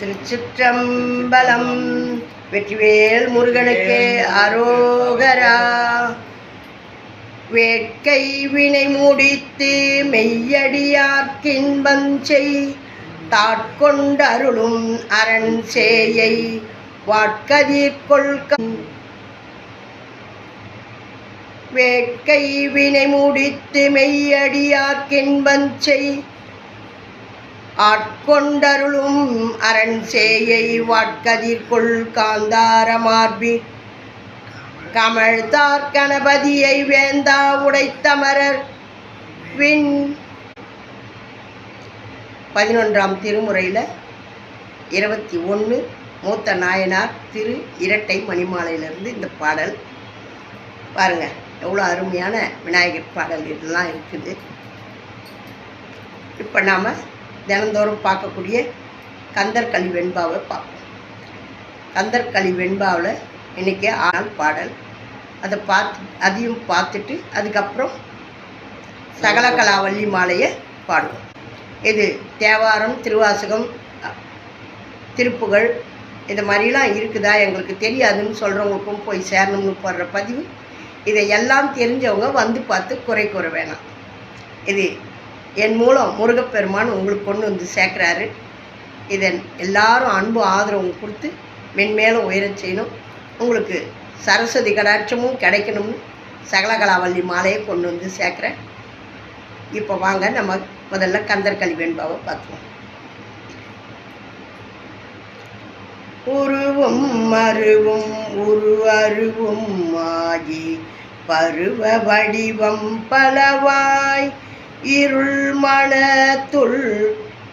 திருச்சிற்றம்பலம் வெற்றிவேல் முருகனுக்கு அரோகரா. வேட்கை வினை முடித்து மெய்யடியார்க்கின்பஞ்செய் தாட்கொண்டருளும் அரண் சேயை வாட்கதிர் கொள்க. வேட்கை வினை முடித்து மெய்யடியார்க்கின்பஞ்செய் ஆட்கொண்டருளும் அரண் சேயை வாட்கதிர்கொள் காந்தார மார்பி கமழ்தார் கணபதியை வேந்தா உடைத்தமரர். விண். பதினொன்றாம் திருமுறையில் இருபத்தி ஒன்று மூத்த நாயனார் திரு இரட்டை மணிமாலையிலிருந்து இந்த பாடல். பாருங்கள் எவ்வளோ அருமையான விநாயகர் பாடல் இதெல்லாம் இருக்குது. இப்போ நாம் தினந்தோறும் பார்க்கக்கூடிய கந்தர்களி வெண்பாவை பார்ப்போம். கந்தர்களி வெண்பாவில் இன்றைக்கி ஆள் பாடல். அதை பார்த்து அதையும் பார்த்துட்டு அதுக்கப்புறம் சகலகலாவல்லி மாலையை பாடுவோம். இது தேவாரம் திருவாசகம் திருப்புகழ் இது மாதிரிலாம் இருக்குதா? எங்களுக்கு தெரியாதுன்னு சொல்கிறவங்களுக்கும் போய் சேரணும்னு போடுற பதிவு. இதை எல்லாம் தெரிஞ்சவங்க வந்து பார்த்து குறை கூற வேணாம். இது என் மூலம் முருகப்பெருமான் உங்களுக்கு கொண்டு வந்து சேர்க்குறாரு. இதன் எல்லாரும் அன்பு ஆதரவும் கொடுத்து மென்மேலும் உயரச் செய்யணும். உங்களுக்கு சரஸ்வதி கடாட்சமும் கிடைக்கணும்னு சகலகலாவல்லி மாலையை கொண்டு வந்து சேர்க்குறேன். இப்போ வாங்க நம்ம முதல்ல கந்தர்கலி வெண்பாவை பார்த்துவோம் உருவும் மருவும் உரு அருவும் ஆகி பருவ வடிவம் பலவாய் இருள் மனத்துள்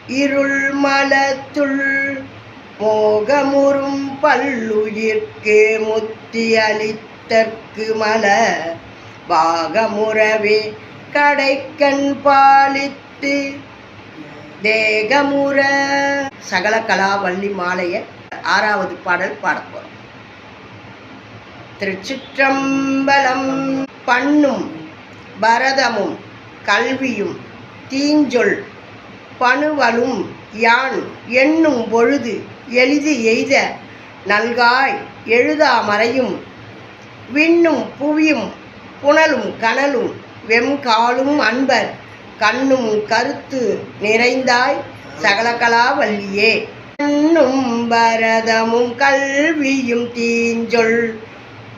இருள் மனத்துள் மோகமுறும் பல்லுயிர்க்கு முத்தி அளித்தற்கு மல பாகமுறவே கடைக்கண் பாலித்து தேகமுற. சகல கலாவல்லி மாலைய ஆறாவது பாடல் பாடப்போம் திருச்சிற்றம்பலம் பண்ணும் பரதமும் கல்வியும் தீஞ்சொல் பணுவலும் யான் எண்ணும் பொழுது எளிது எய்த நல்காய் எழுதாமறையும் விண்ணும் புவியும் புனலும் கனலும் வெம்காலும் அன்பர் கண்ணும் கருத்து நிறைந்தாய் சகலகலாவல்லியே கண்ணும் பரதமும் கல்வியும் தீஞ்சொல்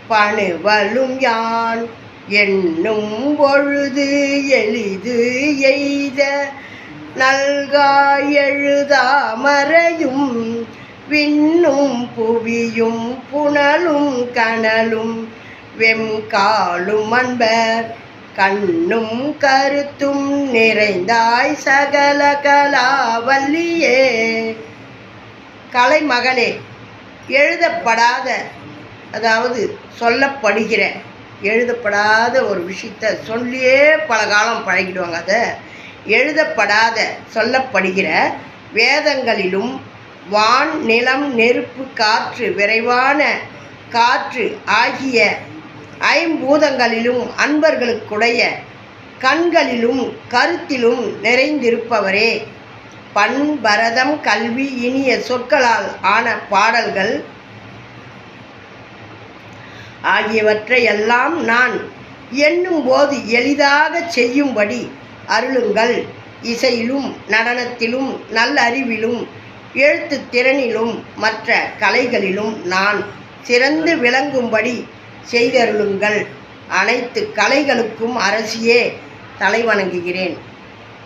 பணுவலும் யான் என்னும் பொழுது எளிது எய்த நல்காயெழுதாமறையும் விண்ணும் புவியும் புனலும் கனலும் வெம்காலும் அன்பர் கண்ணும் கருத்தும் நிறைந்தாய் சகல கலாவல்லியே. கலைமகனே எழுதப்படாத அதாவது சொல்லப்படுகிற எழுதப்படாத ஒரு விஷயத்த சொல்லியே பல காலம் பழகிடுவாங்க. அதை எழுதப்படாத சொல்லப்படுகிற வேதங்களிலும் வான் நிலம் நெருப்பு காற்று விரைவான காற்று ஆகிய ஐம்பூதங்களிலும் அன்பர்களுக்குடைய கண்களிலும் கருத்திலும் நிறைந்திருப்பவரே. பண் பரதம் கல்வி இனிய சொற்களால் ஆன பாடல்கள் ஆகியவற்றை எல்லாம் நான் எண்ணும் போது எளிதாக செய்யும்படி அருளுங்கள். இசையிலும் நடனத்திலும் நல்லறிவிலும் எழுத்து திறனிலும் மற்ற கலைகளிலும் நான் சிறந்து விளங்கும்படி செய்தருளுங்கள். அனைத்து கலைகளுக்கும் அரசியே தலை வணங்குகிறேன்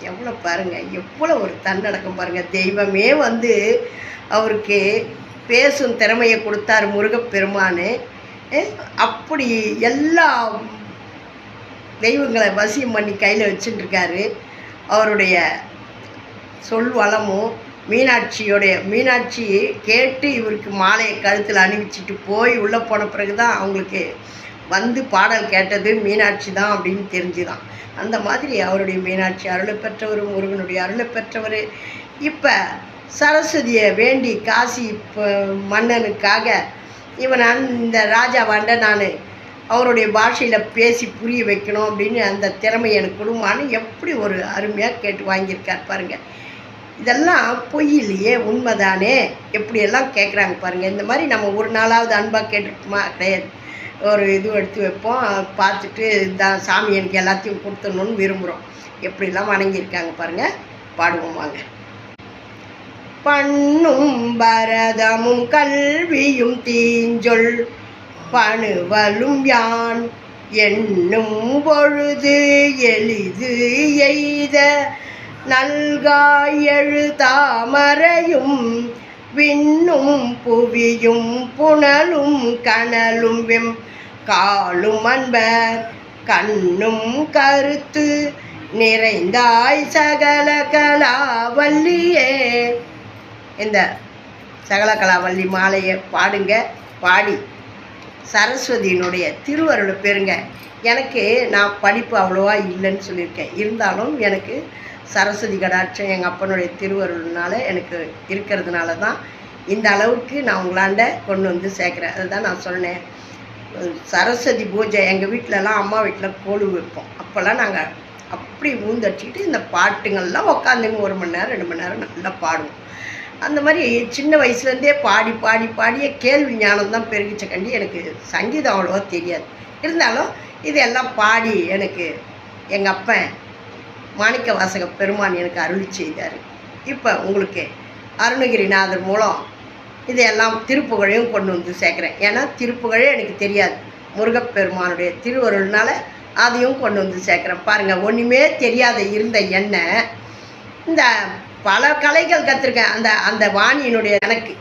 எவ்வளோ பாருங்கள் எவ்வளோ ஒரு தன்னடக்கம் பாருங்கள் தெய்வமே வந்து அவருக்கு பேசும் திறமையை கொடுத்தார் முருகப்பெருமான். அப்படி எல்லா தெய்வங்களை வசியம் பண்ணி கையில் வச்சுட்டுருக்காரு. அவருடைய சொல் வளமும் மீனாட்சியோடைய மீனாட்சி கேட்டு இவருக்கு மாலையை கழுத்தில் அணிவிச்சிட்டு போய் உள்ளே போன பிறகு தான் அவங்களுக்கு வந்து பாடல் கேட்டது மீனாட்சி தான் அப்படின்னு தெரிஞ்சுதான். அந்த மாதிரி அவருடைய மீனாட்சி அருளை பெற்றவர் முருகனுடைய அருளை பெற்றவர் இப்போ சரஸ்வதியை வேண்டி காசி மன்னனுக்காக இவன் இந்த ராஜாவாண்ட நான் அவருடைய பாஷையில் பேசி புரிய வைக்கணும் அப்படின்னு அந்த திறமை எனக்கு கொடுமான்னு எப்படி ஒரு அருமையாக கேட்டு வாங்கியிருக்கார் பாருங்கள் இதெல்லாம் பொய் இல்லையே உண்மைதானே? எப்படியெல்லாம் கேட்குறாங்க பாருங்கள் இந்த மாதிரி நம்ம ஒரு நாளாவது அன்பாக கேட்டுருக்குமா? கிடையாது. ஒரு இது எடுத்து வைப்போம். பார்த்துட்டு இந்த சாமி எனக்கு எல்லாத்தையும் கொடுத்துடணும்னு விரும்புகிறோம் எப்படிலாம் வணங்கியிருக்காங்க பாருங்கள் பாடுவோம் வாங்க. பண்ணும் பரதமும் கல்வியும் தீஞ்சொல் பணுவலும் யான் என்னும் பொழுது எளிது எய்த நல்காய் எழுதாமறையும் விண்ணும் புவியும் புனலும் கனலும் வெம் காலும் அன்பர் கண்ணும் கருத்து நிறைந்தாய் சகல கலாவல்லியே. இந்த சகலகலாவல்லி மாலையை பாடுங்க பாடி. சரஸ்வதியினுடைய திருவருளை பெறுங்க. எனக்கு நான் படிப்பு அவ்வளோவா இல்லைன்னு சொல்லியிருக்கேன். இருந்தாலும் எனக்கு சரஸ்வதி கடாட்சம் எங்கள் அப்பனுடைய திருவருள்னால எனக்கு இருக்கிறதுனால தான் இந்த அளவுக்கு நான் உங்களாண்ட கொண்டு வந்து சேர்க்குறேன். அதுதான் நான் சொன்னேன். சரஸ்வதி பூஜை எங்கள் வீட்டிலலாம் அம்மா வீட்டில் கோழு வைப்போம். அப்போல்லாம் நாங்கள் அப்படி ஊந்தடிச்சிக்கிட்டு இந்த பாட்டுங்கள்லாம் உட்காந்துங்க ஒரு மணி நேரம் ரெண்டு மணி நேரம் நல்லா பாடுவோம். அந்த மாதிரி சின்ன வயசுலேருந்தே பாடி பாடி பாடிய கேள்வி ஞானம் தான் பெருகிச்ச கண்டி எனக்கு சங்கீதம் அவ்வளோவா தெரியாது. இருந்தாலும் இதெல்லாம் பாடி எனக்கு எங்கள் அப்பன் மாணிக்க வாசக பெருமான் எனக்கு அருள் செய்தார். இப்போ உங்களுக்கு அருணகிரிநாதர் மூலம் இதையெல்லாம் திருப்புகழையும் கொண்டு வந்து சேர்க்குறேன். ஏன்னா திருப்புகழே எனக்கு தெரியாது. முருகப்பெருமானுடைய திருவருள்னால அதையும் கொண்டு வந்து சேர்க்குறேன். பாருங்கள் ஒன்றுமே தெரியாத இருந்த எண்ணெய் இந்த பல கலைகள் கற்றுருக்கேன் அந்த அந்த வாணியினுடைய எனக்கு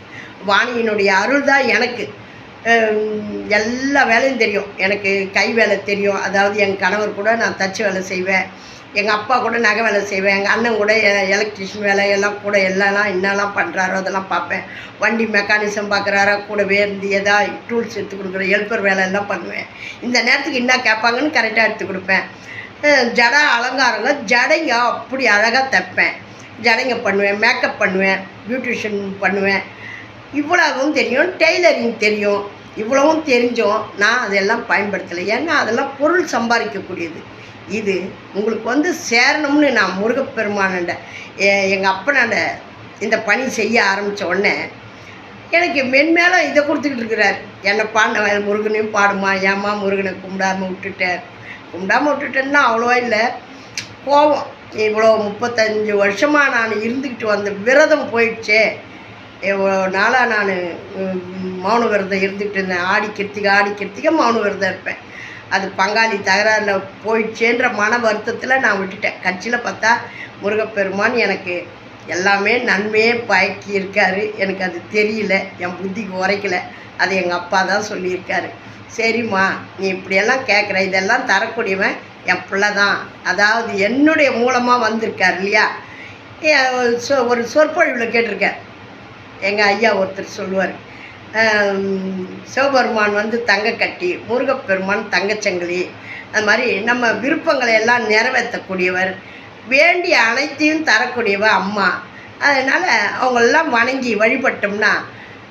வாணியினுடைய அருள் தான் எனக்கு எல்லா வேலையும் தெரியும். எனக்கு கை வேலை தெரியும். அதாவது என் கணவர் கூட நான் தச்சு வேலை செய்வேன். எங்கள் அப்பா கூட நகை வேலை செய்வேன். எங்கள் அண்ணன் கூட எலக்ட்ரிஷியன் வேலை எல்லாம் கூட எல்லாம் என்னெல்லாம் பண்ணுறாரோ அதெல்லாம் பார்ப்பேன். வண்டி மெக்கானிசம் பார்க்குறாரா? கூடவே இருந்து எதாவது டூல்ஸ் எடுத்து கொடுக்குற ஹெல்ப்பர் வேலை எல்லாம் பண்ணுவேன். இந்த நேரத்துக்கு என்ன கேட்பாங்கன்னு கரெக்டாக எடுத்து கொடுப்பேன். ஜட ஜடை அலங்காரங்க ஜடைங்க அப்படி அழகாக தைப்பேன். ஜடைங்க பண்ணுவேன் மேக்கப் பண்ணுவேன் பியூட்டிஷியன் பண்ணுவேன். இவ்வளவும் தெரியும் டெய்லரிங் தெரியும். இவ்வளவும் தெரிஞ்சும் நான் அதெல்லாம் பயன்படுத்தலை. ஏன்னா அதெல்லாம் பொருள் சம்பாதிக்கக்கூடியது. இது உங்களுக்கு வந்து சேரணும்னு நான் முருகப்பெருமானண்ட எங்கள் அப்பனாண்ட இந்த பணி செய்ய ஆரம்பித்த உடனே எனக்கு மென்மேலும் இதை கொடுத்துக்கிட்டு இருக்கிறார். என்னை பாடின முருகனையும் பாடுமா? ஏம்மா முருகனை கும்பிடாம விட்டுட்டேன் கும்பிடாமல் விட்டுட்டேன்னா அவ்வளோவா இல்லை. போவோம். இவ்வளோ முப்பத்தஞ்சு வருஷமாக நான் இருந்துக்கிட்டு வந்த விரதம் போயிடுச்சே. இவ்வளோ நாளாக நான் மௌன விரதம் இருந்துக்கிட்டு இருந்தேன். ஆடி கிருத்திகை ஆடி கிருத்திகை மௌன விரதம் இருப்பேன். அது பங்காளி தகராறில் போயிடுச்சேன்ற மன வருத்தத்தில் நான் விட்டுட்டேன். கட்சியில் பார்த்தா முருகப்பெருமான் எனக்கு எல்லாமே நன்மையே பயக்கி இருக்காரு எனக்கு அது தெரியல. என் புத்திக்கு உரைக்கல அது எங்கள் அப்பா தான் சொல்லியிருக்காரு. சரிம்மா நீ இப்படியெல்லாம் கேட்குற. இதெல்லாம் தரக்கூடியவன் என் பிள்ளை தான் அதாவது என்னுடைய மூலமாக வந்திருக்கார் இல்லையா? சொ- ஒரு சொற்பொழிவில் கேட்டிருக்கேன். எங்கள் ஐயா ஒருத்தர் சொல்லுவார். சிவபெருமான் வந்து தங்கக்கட்டி முருகப்பெருமான் தங்கச்சங்கிலி அது மாதிரி நம்ம விருப்பங்களை எல்லாம் நிறைவேற்றக்கூடியவர் வேண்டிய அனைத்தையும் தரக்கூடியவ அம்மா. அதனால் அவங்களெல்லாம் வணங்கி வழிபட்டோம்னா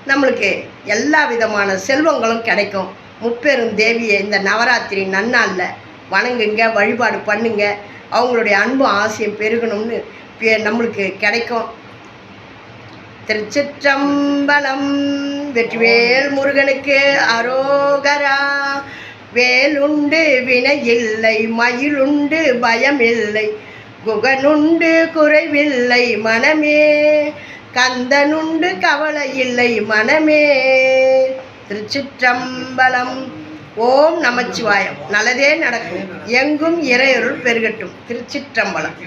நம்மளுக்கு எல்லா விதமான செல்வங்களும் கிடைக்கும். முப்பெரும் தேவியை இந்த நவராத்திரி நன்னாளில் வணங்குங்க வழிபாடு பண்ணுங்க. அவங்களுடைய அன்பு ஆசையும் பெருகணும்னு பே- நம்மளுக்கு கிடைக்கும். திருச்சிற்றம்பலம் வெற்றிவேல் முருகனுக்கு அரோகரா. வேலுண்டு வினையில்லை மயிலுண்டு பயமில்லை குகனுண்டு குறைவில்லை மனமே. கந்தனுண்டு கவலை இல்லை மனமே. திருச்சிற்றம்பலம் ஓம் நமச்சிவாயம். நல்லதே நடக்கும். எங்கும் இறையொருள் பெருகட்டும். திருச்சிற்றம்பலம்.